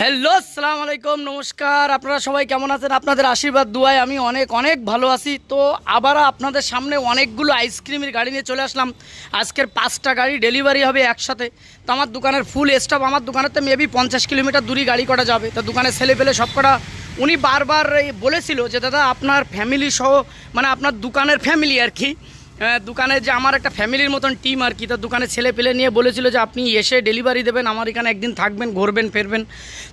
Hello আসসালামু আলাইকুম, নমস্কার। আপনারা সবাই কেমন আছেন? আপনাদের আশীর্বাদ, দুয়ায়। আমি অনেক অনেক ভালো আছি। তো আবার আপনাদের সামনে অনেকগুলো আইসক্রিমের গাড়ি নিয়ে চলে আসলাম। আজকের পাঁচটা গাড়ি ডেলিভারি হবে একসাথে। তো আমার দোকানের ফুল স্টাফ আমার দোকানের তো মেবি পঞ্চাশ কিলোমিটার দূরই গাড়ি করা যাবে। তো দোকানে ছেলে পেলে সব কটা। উনি বারবার বলেছিল যে, দাদা, আপনার ফ্যামিলি সহ মানে আপনার দোকানের ফ্যামিলি আর কি। দোকানে যে আমার একটা ফ্যামিলির মতন টিম আর কি, তো দোকানে ছেলে পেলে নিয়ে বলেছিল যে আপনি এসে ডেলিভারি দেবেন, আমার এখানে একদিন থাকবেন, ঘুরবেন, ফেরবেন।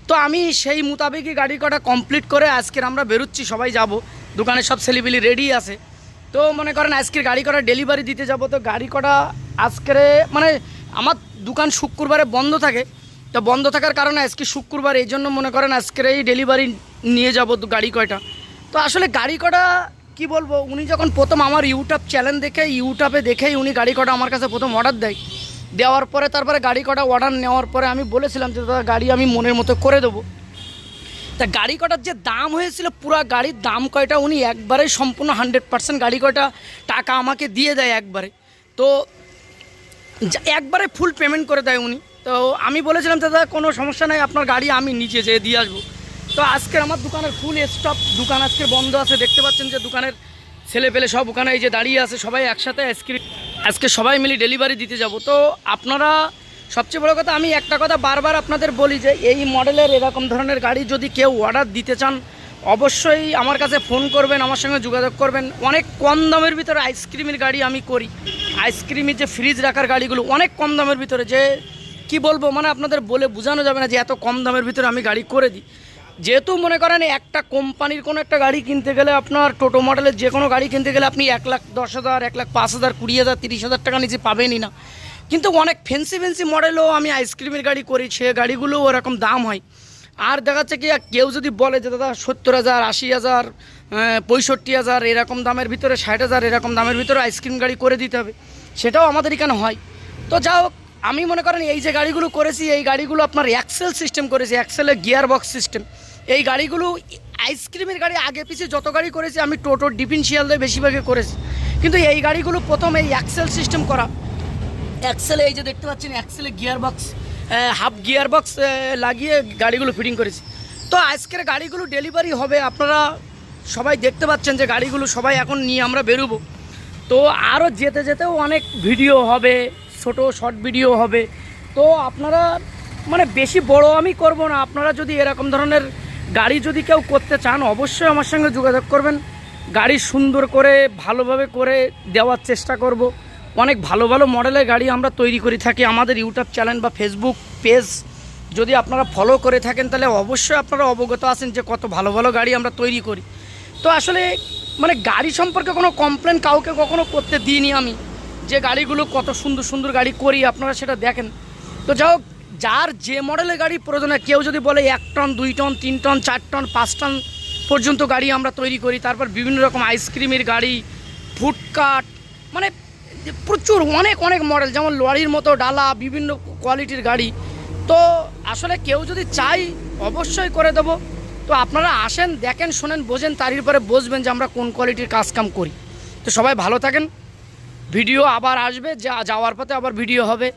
তো আমি সেই মোতাবেকই গাড়ি কটা কমপ্লিট করে আজকের আমরা বেরোচ্ছি, সবাই যাব। দোকানে সব ছেলেপিলি রেডি আছে। তো মনে করেন আজকের গাড়ি কটা ডেলিভারি দিতে যাব, তো গাড়ি কটা আজকের মানে আমার দোকান শুক্রবারে বন্ধ থাকে। তো বন্ধ থাকার কারণে আজকে শুক্রবার, এই জন্য মনে করেন আজকের এই ডেলিভারি নিয়ে যাব গাড়ি কয়টা। তো আসলে গাড়ি কটা কি বলব, উনি যখন প্রথম আমার ইউটিউব চ্যানেল দেখে, ইউটিউবে দেখেই উনি গাড়ি কটা আমার কাছে প্রথম অর্ডার দেয়। দেওয়ার পরে, তারপরে গাড়ি কটা অর্ডার নেওয়ার পরে আমি বলেছিলাম যে, দাদা, গাড়ি আমি মনের মতো করে দেবো। তা গাড়ি কটার যে দাম হয়েছিল, পুরো গাড়ির দাম কয়টা, উনি একবারে সম্পূর্ণ হান্ড্রেড পার্সেন্ট গাড়ি কয়টা টাকা আমাকে দিয়ে দেয় একবারে। তো একবারে ফুল পেমেন্ট করে দেয় উনি। তো আমি বলেছিলাম, দাদা, কোনো সমস্যা নাই, আপনার গাড়ি আমি নিচে যেয়ে দিয়ে আসব। তো আজকের আমার দোকানের ফুল স্টপ দোকান আজকে বন্ধ আছে। দেখতে পাচ্ছেন যে দোকানের ছেলে পেলে সব ওখানে এই যে দাঁড়িয়ে আছে, সবাই একসাথে আজকে আজকে সবাই মিলে ডেলিভারি দিতে যাব। তো আপনারা, সবচেয়ে বড় কথা, আমি একটা কথা বারবার আপনাদের বলি যে, এই মডেলের এরকম ধরনের গাড়ি যদি কেউ অর্ডার দিতে চান, অবশ্যই আমার কাছে ফোন করবেন, আমার সঙ্গে যোগাযোগ করবেন। অনেক কম দামের ভিতরে আইসক্রিমের গাড়ি আমি করি। আইসক্রিমের যে ফ্রিজ রাখার গাড়িগুলো অনেক কম দামের ভিতরে যে, কি বলব মানে আপনাদের বলে বোঝানো যাবে না যে এত কম দামের ভিতরে আমি গাড়ি করে দিই। যেহেতু মনে করেন একটা কোম্পানির কোনো একটা গাড়ি কিনতে গেলে আপনার টোটো মডেলের যে কোনো গাড়ি কিনতে গেলে আপনি এক লাখ, দশ হাজার, এক লাখ, পাঁচ হাজার, কুড়ি হাজার, তিরিশ হাজার টাকা নিচে পাবেনই না। কিন্তু অনেক ফেন্সি ফেন্সি মডেলও আমি আইসক্রিমের গাড়ি করি, সে গাড়িগুলোও ওরকম দাম হয়। আর দেখা যাচ্ছে কি, কেউ যদি বলে যে, দাদা, সত্তর হাজার, আশি হাজার পঁয়ষট্টি হাজার, এরকম দামের ভিতরে, ষাট হাজার, এরকম দামের ভিতরে আইসক্রিম গাড়ি করে দিতে হবে। সেটাও আমাদের এখানে হয়। তো যা হোক, আমি মনে করেন এই যে গাড়িগুলো করেছি, এই গাড়িগুলো আপনার অ্যাক্সেল সিস্টেম করেছি অ্যাক্সেলের গিয়ার বক্স সিস্টেম এই গাড়িগুলো, আইসক্রিমের গাড়ি আগে পিছিয়ে যত গাড়ি করেছি, আমি টোটো ডিফিনশিয়াল দিয়ে বেশিরভাগই করেছি। কিন্তু এই গাড়িগুলো প্রথম এই অ্যাক্সেল সিস্টেম করা। অ্যাক্সেলে এই যে দেখতে পাচ্ছেন অ্যাক্সেলে gear box half gear box লাগিয়ে গাড়িগুলো ফিটিং করেছি। তো আজকের গাড়িগুলো ডেলিভারি হবে, আপনারা সবাই দেখতে পাচ্ছেন যে গাড়িগুলো সবাই এখন নিয়ে আমরা বেরোবো। তো আরও যেতে যেতেও অনেক ভিডিও হবে, ছোট শর্ট ভিডিও হবে। তো আপনারা মানে বেশি বড় আমি করব না, আপনারা যদি এরকম ধরনের গাড়ি যদি কেউ করতে চান, অবশ্যই আমার সঙ্গে যোগাযোগ করবেন। গাড়ি সুন্দর করে, ভালোভাবে করে দেওয়ার চেষ্টা করব। অনেক ভালো ভালো মডেলের গাড়ি আমরা তৈরি করে থাকি আমাদের ইউটিউব চ্যানেল বা ফেসবুক পেজ। যদি আপনারা ফলো করে থাকেন, তাহলে অবশ্যই আপনারা অবগত আছেন যে কত ভালো ভালো গাড়ি আমরা তৈরি করি। তো আসলে মানে গাড়ি সম্পর্কে কোনো কমপ্লেন কাউকে কখনো করতে দিইনি আমি। যে গাড়িগুলো কত সুন্দর সুন্দর গাড়ি করি, আপনারা সেটা দেখেন। তো যাই হোক যার যে মডেলের গাড়ি প্রয়োজন কেউ যদি বলে এক টন, দুই টন, তিন টন, চার টন, পাঁচ টন পর্যন্ত গাড়ি আমরা তৈরি করি, তারপর বিভিন্ন রকম আইসক্রিমের গাড়ি ফুডকাট মানে প্রচুর, অনেক অনেক মডেল যেমন লরির মতো ডালা, বিভিন্ন কোয়ালিটির গাড়ি। তো আসলে কেউ যদি চাই, অবশ্যই করে দেবো। তো আপনারা আসেন, দেখেন, শোনেন, বোঝেন তারই পরে বুঝবেন যে আমরা কোন কোয়ালিটির কাজ কাম করি। তো সবাই ভালো থাকেন। ভিডিও আবার আসবে, যা যাওয়ার পথে আবার ভিডিও হবে।